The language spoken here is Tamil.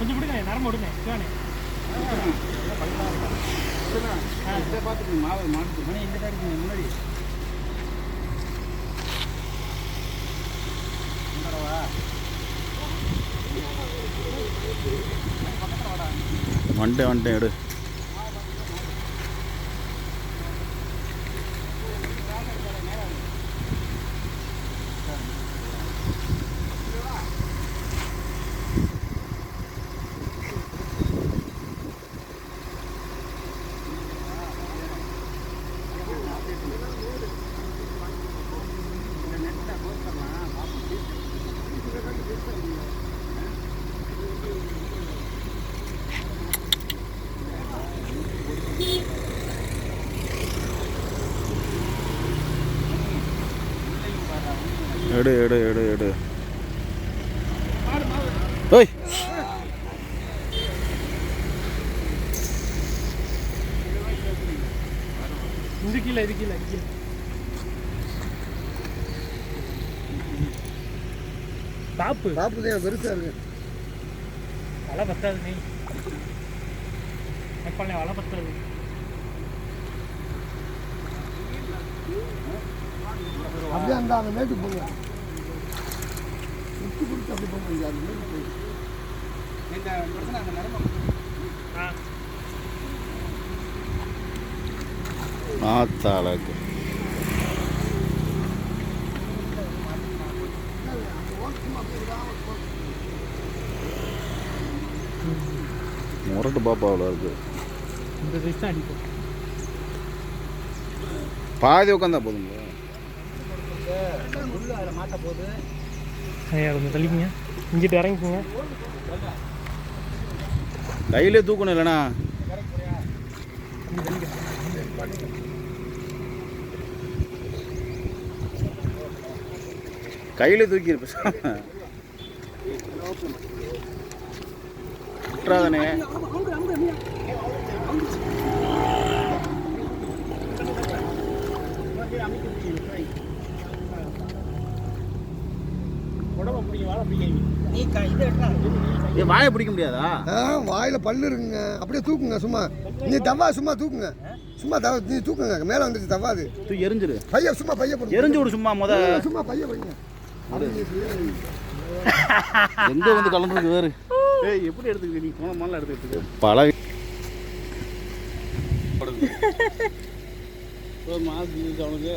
கொஞ்சம் விடுங்க நரம்பு விடுங்க. சிவானே இதை பார்த்துக்கோங்க மாவு மாட்டு மணி இந்த இருக்குங்க முன்னாடி வந்துட்டேன் வந்துட்டேன் எடு. எடு எடு எடு எடு. ஓய். இந்த கீழே இது கீழே இது கீழே. பாப்பு பாப்பு தான் பெருசாக இருக்கு. வலை பத்தாது நீ. பண்ண வலை பத்தாது. அப்படியே அந்த அந்த மேட்டுக்கு போங்க விட்டு கொடுத்து அப்படி போங்க அந்த மேட்டுக்கு போய் இந்த பிரச்சனை அந்த நிலமை ஆ. ஆத்தாளக்கு. முரட்டு பாப்பா அவ்வளோ இருக்கு. பாதி உட்காந்தா போதுங்க ஐயா கொஞ்சம் தள்ளிக்குங்க. இங்கிட்டு இறங்கிக்குங்க. கையிலே தூக்கணும் இல்லைண்ணா. கையில தூக்கி விட்டுறாதனே நீ வாயை பிடிக்க முடியாதா? ஆ வாயில் பல்லு இருக்குங்க. அப்படியே தூக்குங்க சும்மா. நீ தவா சும்மா தூக்குங்க. சும்மா தவா நீ தூக்குங்க. மேலே வந்துச்சு தவாது தூக்கி எரிஞ்சிரு. பைய சும்மா பைய போடுங்க. எரிஞ்சு விடு சும்மா முத. சும்மா பைய வைங்க. எங்க வந்து கலந்துருக்கு வேறு? ஏய் எப்படி எடுத்துக்க நீ போன மாதிரிலாம் எடுத்துக்கிட்டு பல ஒரு மாதம் அவனுக்கு.